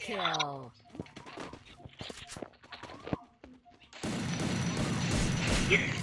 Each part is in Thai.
kill. อุ้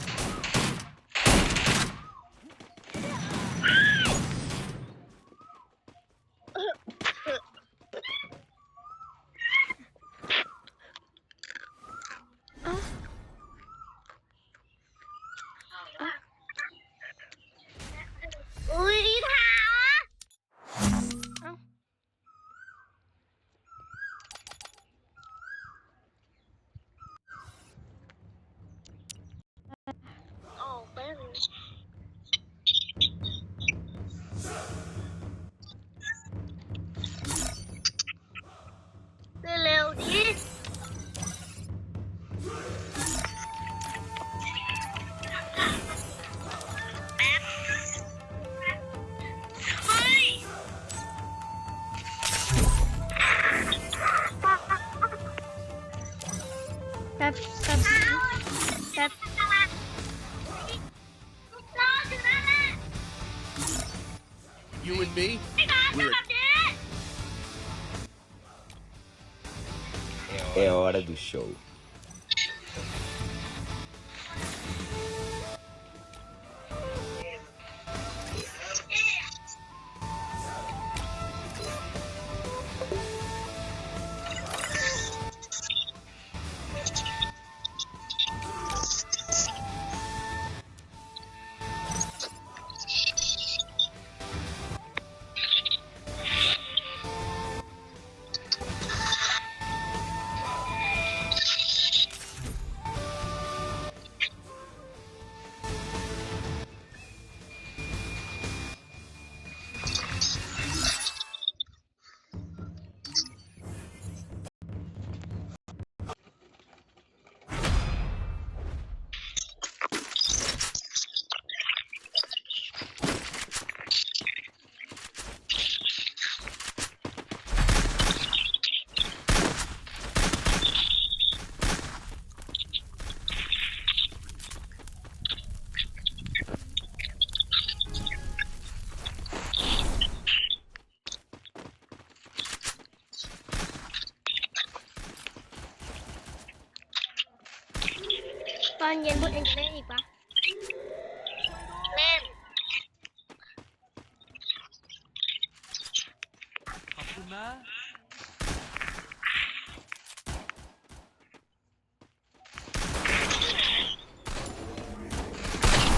แป๊บรออยู่นั่นแหละ You and me, ไอ้การ we're แบบนี้ É hora do show. ตอนเย็นพวกเองจะเล่นอีกปะ เล่น ขอบคุณนะ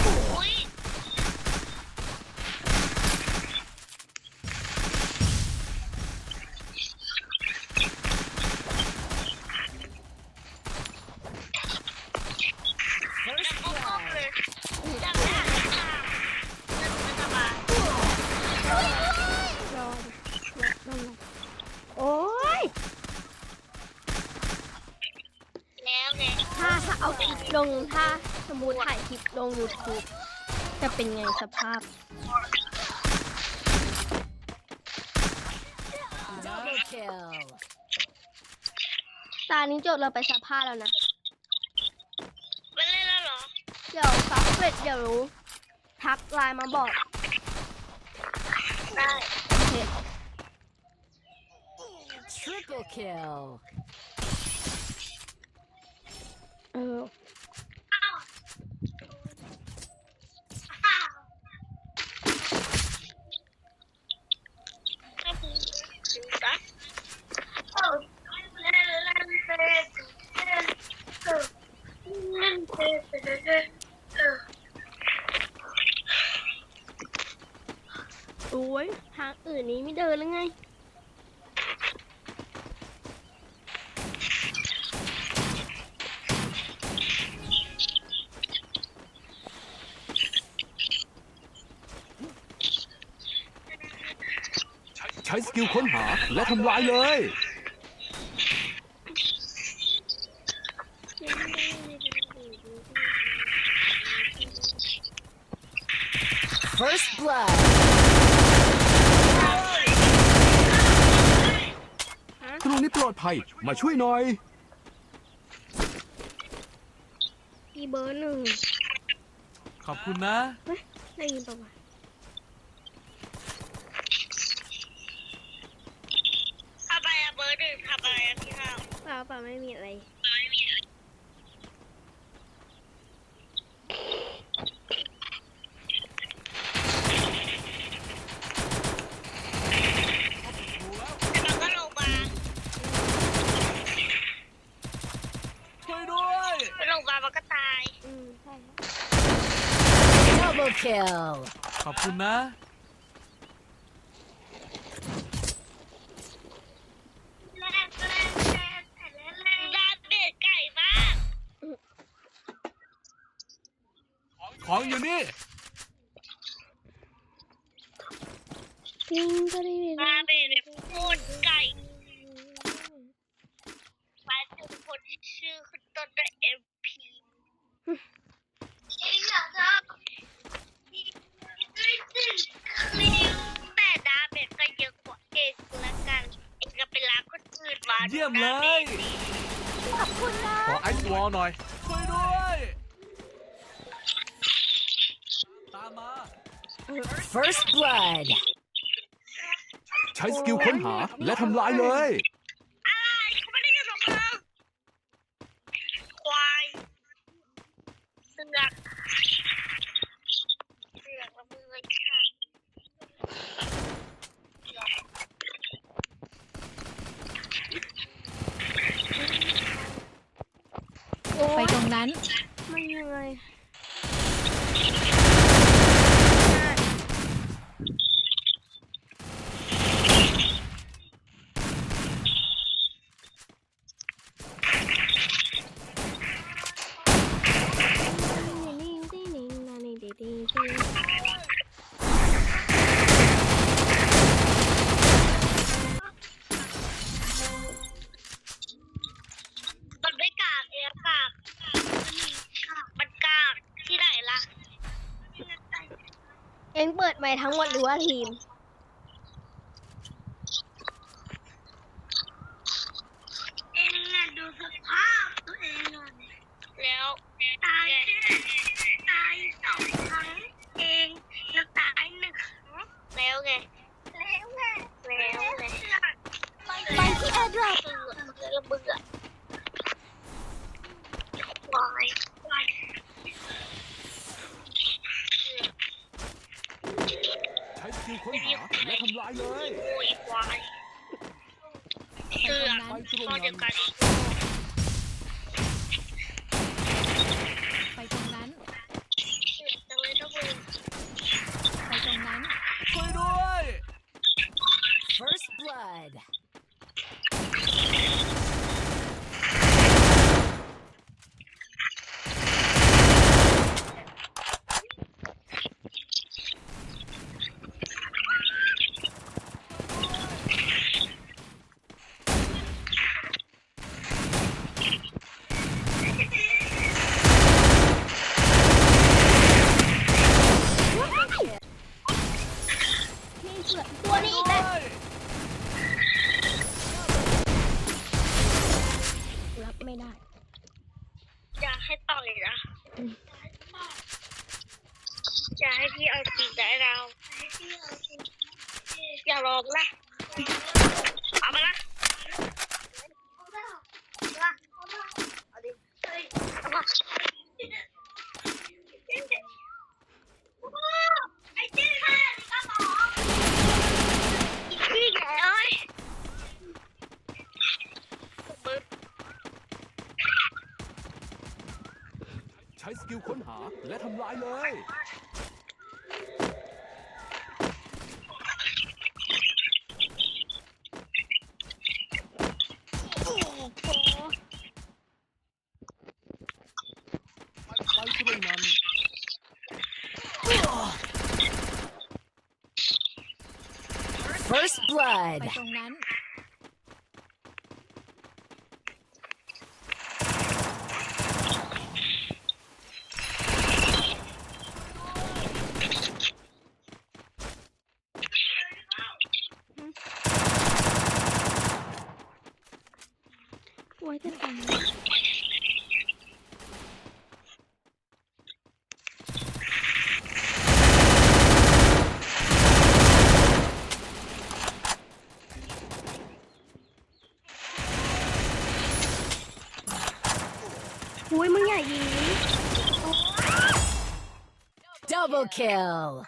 อุ้ย First ก็ครบ blood. เลยจังหวะค่ะเล่นไม่สบาย รอดิรอรอโอ้ย แล้วไง ถ้าถ้าเอาคลิปลงถ้าสมมติถ่ายคลิปลง YouTube จะเป็นไงสภาพ Double kill. ตานี้โจทย์เราไปสัมภาษณ์แล้วนะไม่เล่นแล้วเหรอ เดี๋ยวซับเสร็จเดี๋ยวทักไลน์มาบอก ได้โอเค Triple kill. เอออ้าวอ้าวไม่ดีดูซะโอ้เล่นเล่นเล่นเล่นเออเล่นเล่นเล่นเล่นเออโอ้ยทางอื่นนี้ไม่เดินแล้วไง สกิลค้นหาและทำลายเลยคตรงนี้ปลอดภัย มาช่วยหน่อย มีเบอร์หนึ่งขอบคุณนะ เฮ้ได้ยินปะวะ ทำอะไรอะพี่ข้าวเปล่าเปล่าไม่มีอะไร แต่มันก็ลงมาช่วยด้วยไปลงมามันก็ตาย อืมใช่ครับ Double kill. ขอบคุณนะ ดาเบ็ดไก่มาก ของอยู่นี่ จริงก็ได้ยินดาเบ็ดแบบโคตรไก่หมายถึงคนที่ชื่อขึ้นต้นด้วยเอ็มพีแต่ดาเบ็ดก็เยอะกว่าเอกละกันเอกก็ไปล้างคนอื่นมาเยี่ยมเลย ขอบคุณนะขอไอซ์วอลหน่อย ช่วยด้วย ตามมา First blood. ใช้สกิลค้นหาและทำลายเลย อะไรเขาไม่ได้ยินหรอกมึงควายเสือกเสือกละมือเลยค่ะไปตรงนั้น ไมันยังไง มันไม่กากเองกากมันกากที่ไหนล่ะเอ็งเปิดใหม่ทั้งหมดหรือว่าทีม เองอะดูสภาพตัวเองอะแล้วตายตายสองครั้งเองแล้วตายหนึ่งครั้งแล้ว ไง แล้วไงแล้วไงไปที่แอร์ดรอปเบื่อแล้วเบื่อวายวายใช้สกิลค้นหาและทำลายเลยโวยวายเสือกข้อเดียวกัน blood. เอ้ยบึ้มใช้สกิลค้นหาและทำลายเลย โอ้โห ไปไปตรงนั้น First blood. ไปตรงนั้น Double kill!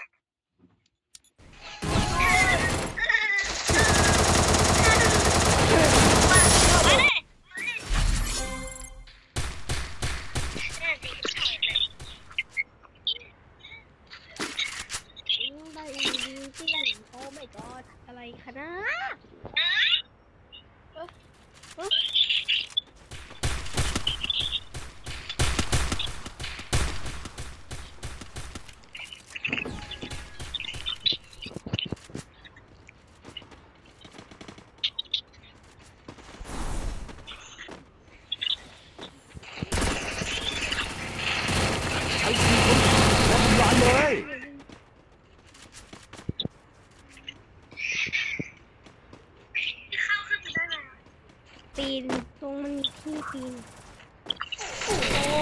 ที่ปีนโอ้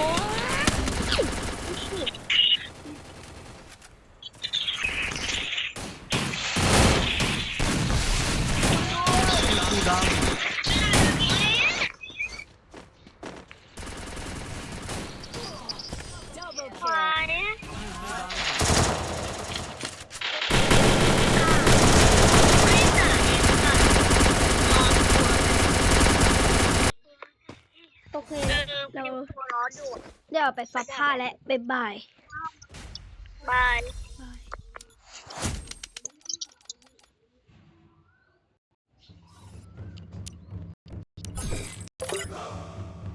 อ ตัวร้อนอยู่เดี๋ยวไปซักผ้าและบ๊ายบาย บาย